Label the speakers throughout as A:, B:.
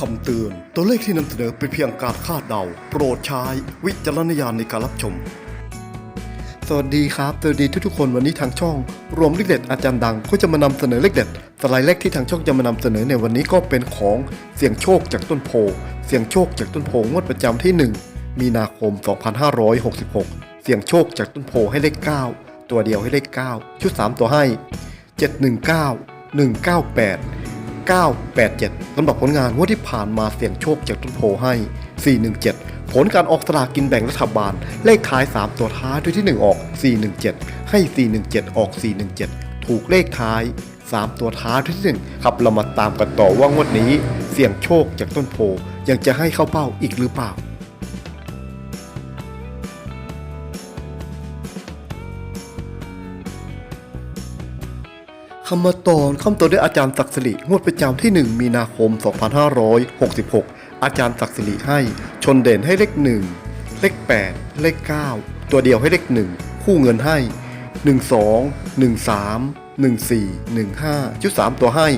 A: คำเตือน ตัวเลขที่นำเสนอเป็นเพียงการคาดเดา โปรดใช้วิจารณญาณในการรับชม สวัสดีครับ สวัสดีทุกๆคนวันนี้ทางช่อง รวมเลขเด็ดอาจารย์ดังก็จะมานำเสนอเลขเด็ดสไลด์เลขที่ทางช่องจะมานำเสนอในวันนี้ก็เป็นของเสี่ยงโชคจากต้นโพ เสี่ยงโชคจากต้นโพงวดประจำที่ 1 มีนาคม 2566 เสี่ยงโชคจากต้นโพให้เลข 9 ตัวเดียวให้เลข 9 ชุด 3 ตัวให้ 719 198 987สำหรับผลงานงวดที่ผ่านมาเสี่ยงโชคจากต้นโพให้ 417 ผลการออกสลากกินแบ่งรัฐบาล เลขท้าย 3 ตัวท้ายด้วยที่ 1 ออก 417 ให้ 417 ออก 417 ถูกเลขท้าย 3 ตัวท้ายด้วยที่ 1 ครับเรามาตามกันต่อว่างวดนี้ เสี่ยงโชคจากต้นโพยังจะให้เข้าเป้าอีกหรือเปล่า คำมาตอนคำตัวด้วยอาจารย์ศักดิ์สิริงวดประจำที่ 1 มีนาคม 2566 อาจารย์ศักดิ์สิริให้ ชนเด่นให้เลข 1 เลข 8 เลข 9 ตัวเดียวให้เลข 1 คู่เงินให้ 12 13 14 15 ชุด 3 ตัวให้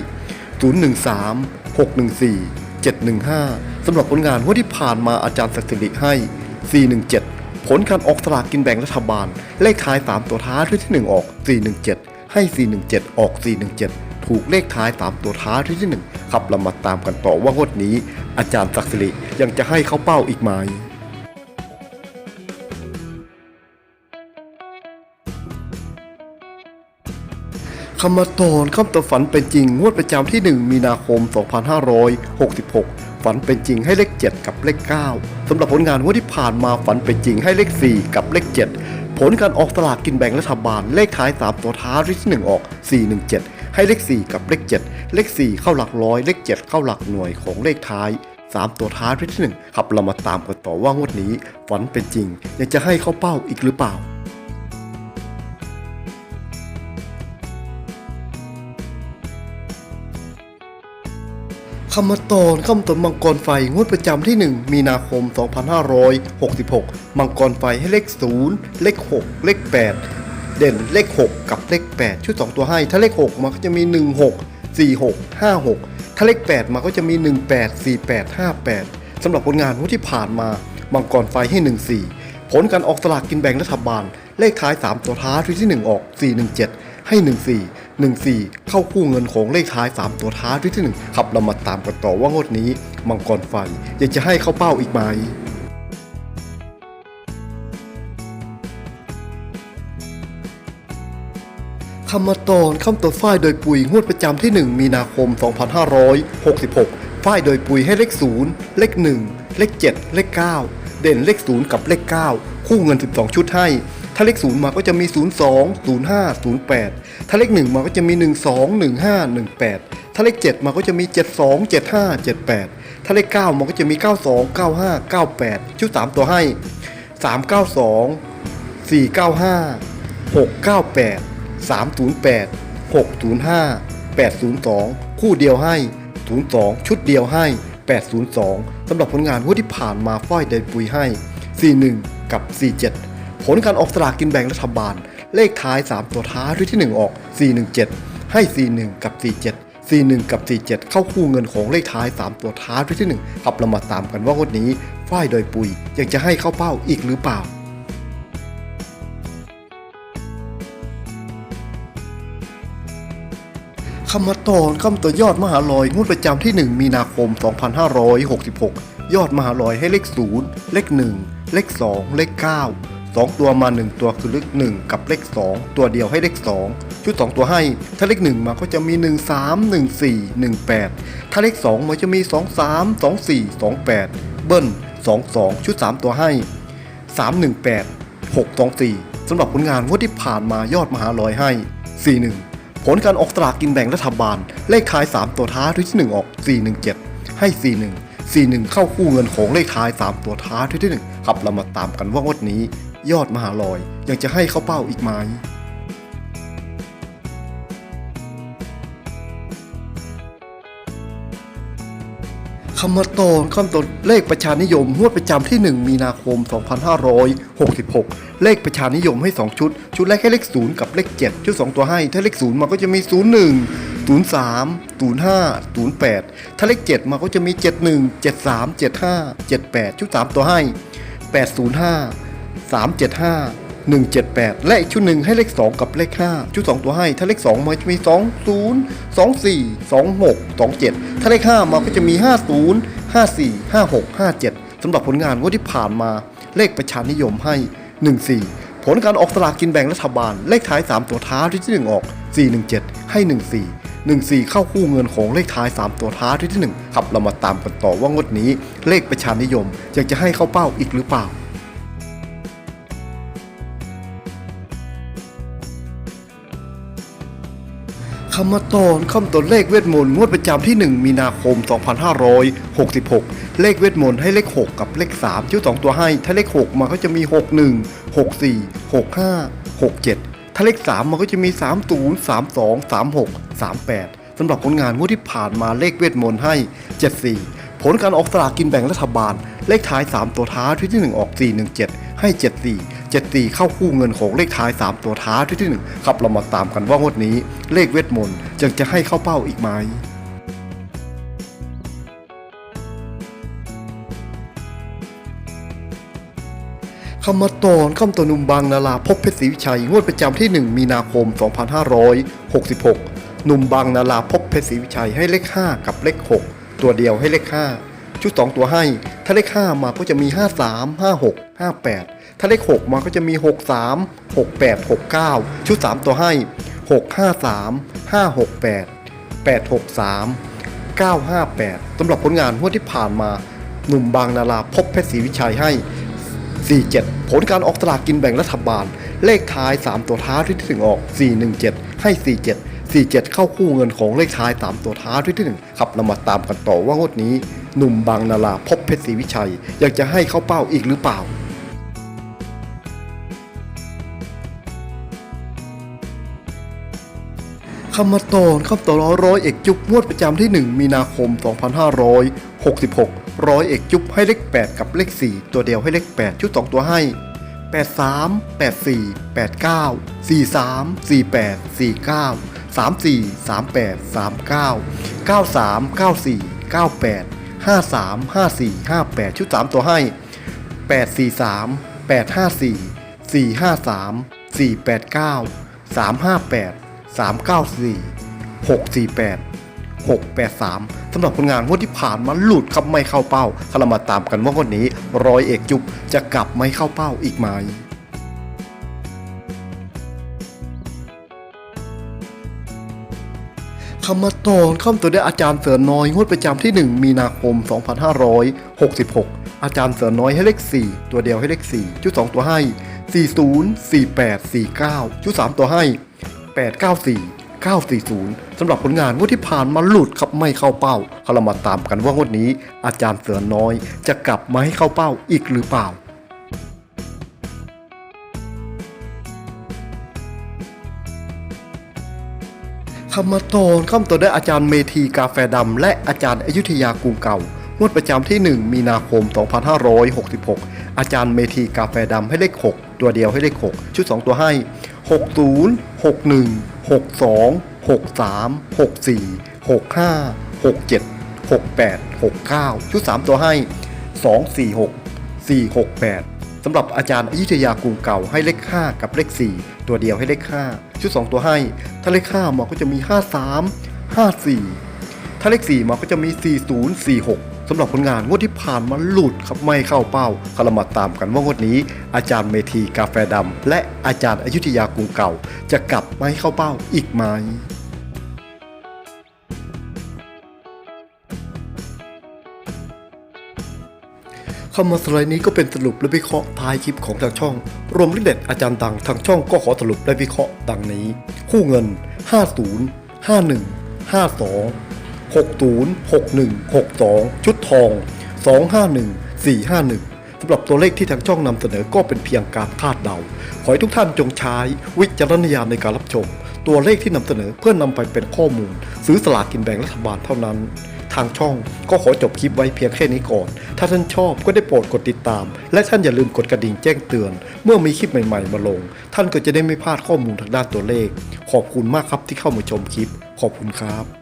A: 013 614 715 สำหรับผลงานงวดที่ผ่านมาอาจารย์ศักดิ์สิริให้ 417 ผลการออกสลากกินแบ่งรัฐบาล เลขท้าย 3 ตัวท้ายด้วยที่ 1 ออก 417 ให้ 417 ออก 417 ถูกเลขท้าย 3 ตัวท้ายด้วยที่1ครับเรามาตามกันต่อว่างวดนี้ อาจารย์ศักดิ์สิริยังจะให้เข้าเป้าอีกไหมคำมาตอนคำตัวฝันเป็นจริง งวดประจำที่ 1 มีนาคม 2566 ฝันเป็นจริงให้เลข 7 กับเลข 9สำหรับผลงานงวดที่ผ่านมาฝันเป็นจริงให้เลข 4 กับเลข 7 ลการออกสลากกินแบ่งรัฐบาล เลขท้าย 3 ตัวท้ายที่1ออก 417 ให้เลข 4 กับเลข 7 เลข 4 เข้าหลักร้อย เลข 7 เข้าหลักหน่วยของเลขท้าย 3 ตัวท้ายที่1ครับเรามาตามกันต่อว่างวดนี้ฝันเป็นจริงยังจะให้เข้าเป้าอีกหรือเปล่า คำมาตอนคำตนมังกรไฟงวดประจำที่ 1 มีนาคม 2566 มังกรไฟให้เลข 0 เลข 6 เลข 8 เด่นเลข 6 กับเลข 8 ชุด 2 ตัวให้ ถ้าเลข 6 มาก็จะมี 16 46 56 ถ้าเลข 8 มาก็จะมี 18 48 58 สำหรับผลงานงวดที่ผ่านมา มังกรไฟให้ 14 ผลการออกสลากกินแบ่งรัฐบาล เลขท้าย 3 ตัวท้ายที่ 1 ออก 417 ให้ 14 14 เข้าคู่เงินของเลขท้าย 3 ตัวท้ายที่1ครับเรามาตามกันต่อว่างวดนี้ มังกรไฟอยังจะให้เข้าเป้าอีกไหมคำมาตอนคำตัวฝ้ายโดยปุยงวดประจำที่ 1 มีนาคม 2566 ฝ้ายโดยปุยให้เลข 0 เลข 1 เลข 7 เลข 9 เด่นเลข 0 กับเลข 9 คู่เงิน 12 ชุดให้ ถ้าเลข0มาก็จะมี 02 05 08 ถ้าเลข1มาก็จะมี 12 15 18 ถ้าเลข7มาก็จะมี 72 75 78 ถ้าเลข9มาก็จะมี 92 95 98 ชุด 3 ตัวให้ 392 495 698 308 605 802 คู่เดียวให้ 02 ชุดเดียวให้ 802สำหรับผลงานงวดที่ผ่านมาฝ้ายเดนปุยให้ 41 กับ 47 ผลการออกสลากกินแบ่งรัฐบาล เลขท้าย 3 ตัวท้ายด้วยที่ 1 ออก 417 ให้ 41 กับ 47 41 กับ 47 เข้าคู่เงินของเลขท้าย 3 ตัวท้ายด้วยที่ 1 ครับเรามาตามกันว่างวดนี้ฝ้ายโดยปุยยังจะให้เข้าเป้าอีกหรือเปล่าคำมาตอนคำตัวยอดมหาลอยงวดประจำที่ 1 มีนาคม 2566 ยอดมหาลอยให้เลข 0 เลข 1 เลข 2 เลข 9 2 ตัวมา 1 ตัวคือเลข1 กับเลข 2 ตัวเดียวให้เลข 2 ชุด 2 ตัวให้ ถ้าเลข 1 มาก็จะมี 1 3 1 4 1 8 ถ้าเลข 2 มันจะมี 2 3 2 4 2 8 เบิ้ล2 2 ชุด 3 ตัวให้ 3 1 8 6 2 4สำหรับผลงานงวดที่ผ่านมายอดมหาลอยให้ 4 1 ผลการออกสลากกินแบ่งรัฐบาล เลขท้าย 3 ตัวท้ายที่ 1 ออก 417 ให้ 41 41 เข้าคู่เงินของเลขท้าย 3 ตัวท้ายที่ 1 ครับเรามาตามกันว่างวดนี้ ยอดมหาลอยยังจะให้เข้าเป้าอีกไหมคำมาตอนคำตอนเลขประชานิยมงวดประจำที่ 1 มีนาคม 2566 เลขประชานิยมให้ 2 ชุด ชุดแรกให้เลข 0 กับเลข 7 ชุด 2 ตัวให้ ถ้าเลข 0มาก็จะมี 01 03 05 08 ถ้าเลข 7มาก็จะมี 71 73 75 78 ชุด 3 ตัวให้ 805 375 178 และอีกชุดหนึ่งให้เลข 2 กับเลข 5 ชุด 2 ตัวให้ ถ้าเลข 2มาจะมี 20 24 26 27 ถ้าเลข 5มาก็จะมี 50 54 56 57สำหรับผลงานงวดที่ผ่านมาเลขประชานิยมให้ 14 ผลการออกสลากกินแบ่งรัฐบาล เลขท้าย 3 ตัวท้าที่ที่ 1 ออก 417 ให้ 14 14 เข้าคู่เงินของเลขท้าย 3 ตัวท้าที่ที่ 1 ครับเรามาตามกันต่อว่างวดนี้ เลขประชานิยมอยากจะให้เข้าเป้าอีกหรือเปล่า คำมาตอนคำตัวเลขเวทมนต์งวดประจำที่ 1 มีนาคม 2566 เลขเวทมนต์ให้เลข 6 กับเลข3ชื่อ2ตัวให้ ถ้าเลข 6 มาก็จะมี 61 64 65 67 ถ้าเลข 3มันก็จะมี 30 32 36 38สำหรับผลงานงวดที่ผ่านมาเลขเวทมนต์ให้ 74 ผลการออกสลากกินแบ่งรัฐบาล เลขท้าย 3 ตัวท้าที่ที่ 1 ออก 417 ให้ 74 74 เข้าคู่เงินของเลขท้าย 3 ตัวท้าที่ที่1ครับเรามาตามกันว่างวดนี้ เลขเวทมนต์จะจะให้เข้าเป้าอีกไหมคำมาตอนคำตัวหนุ่มบางนาลาพบเพชรศรีวิชัย งวดประจำที่ 1 มีนาคม 2566 หนุ่มบางนาลาพบเพชรศรีวิชัยให้เลข 5 กับเลข 6 ตัวเดียวให้เลข 5 ชุด 2 ตัวให้ ถ้าเลข 5 มาก็จะมี 53 56 58 ถ้าเลข6มาก็จะมี 63 68 69 ชุด 3 ตัวให้ 653 568 863 958สำหรับผลงานงวที่ผ่านมา หนุ่มบางนาราพบเพชรศรีวิชัยให้ 47 ผลการออกสลากกินแบ่งรัฐบาล เลขท้าย 3 ตัวท้าที่ถึงออก 417 ให้ 47 47 เข้าคู่เงินของเลขท้าย 3 ตัวท้าที่ถึงครับเรามาตามกันต่อว่างวดนี้ หนุ่มบางนาราพบเพชรศรีวิชัย อยากจะให้เข้าเป้าอีกหรือเปล่า คำมาตอนคำต่อร้อยร้อยเอกจุ๊บงวดประจำที่ 1 มีนาคม 2566 ร้อยเอกจุ๊บให้เลข 8 กับเลข 4 ตัวเดียวให้เลข 8 ชุด 2 ตัวให้ 83 84 89 43 48 49 34 38 39 93 94 98 53 54 58 ชุด 3 ตัวให้ 843 854 453 489 358 394 648 683สำหรับผลงานงวดที่ผ่านมาหลุดครับไม่เข้าเป้าถ้าเรามาตามกันว่างวดนี้ร้อยเอกจุบจะกลับไม่เข้าเป้าอีกไหมคำมาตอนคำตัวได้อาจารย์เสือน้อยงวดประจำที่ 1 มีนาคม 2566 อาจารย์เสือน้อยให้เลข 4 ตัวเดียวให้เลข 4 ชุด 2 ตัวให้ 40 48 49 ชุด 3 ตัวให้ 894 940สำหรับผลงานงวดที่ผ่านมาหลุดครับไม่เข้าเป้าเรามาตามกันว่างวดนี้ อาจารย์เสือน้อยจะกลับมาให้เข้าเป้าอีกหรือเปล่าคำมาตอนคำต่อได้อาจารย์เมธีกาแฟดำและอาจารย์อยุธยากรุงเก่างวดประจำที่ 1 มีนาคม 2566 อาจารย์เมธีกาแฟดำให้เลข 6 ตัวเดียวให้เลข 6 ชุด 2 ตัวให้ 60 61 62 63 64 65 67 68 69 ชุด 3 ตัวให้ 246 468สำหรับอาจารย์อยุธยากรุงเก่าให้เลข 5 กับเลข 4 ตัวเดียวให้เลข 5 ชุด 2 ตัวให้ ถ้าเลข 5 มาก็จะมี 53 54 ถ้าเลข 4 มาก็จะมี 40 46 สำหรับผลงานงวดที่ผ่านมาหลุดครับไม่เข้าเป้าคารมาตามกันว่างวดนี้ อาจารย์เมธีกาแฟดำและอาจารย์อยุธยากรุงเก่า จะกลับไม่เข้าเป้าอีกไหมคำมาสไลด์นี้ก็เป็นสรุปและวิเคราะห์ท้ายคลิปของทางช่อง รวมลิขเด็ดอาจารย์ดังทางช่องก็ขอสรุปและวิเคราะห์ดังนี้ คู่เงิน 50 51 52 60 61 62 ชุดทอง 251 451สำหรับตัวเลขที่ทางช่องนำเสนอก็เป็นเพียงการคาดเดา ขอให้ทุกท่านจงใช้วิจารณญาณในการรับชม ตัวเลขที่นำเสนอเพื่อนำไปเป็นข้อมูล ซื้อสลากกินแบ่งรัฐบาลเท่านั้นทางช่องก็ขอจบคลิปไว้เพียงแค่นี้ก่อน ถ้าท่านชอบก็ได้โปรดกดติดตาม และท่านอย่าลืมกดกระดิ่งแจ้งเตือน เมื่อมีคลิปใหม่ๆมาลง ท่านก็จะได้ไม่พลาดข้อมูลทางด้านตัวเลข ขอบคุณมากครับที่เข้ามาชมคลิป ขอบคุณครับ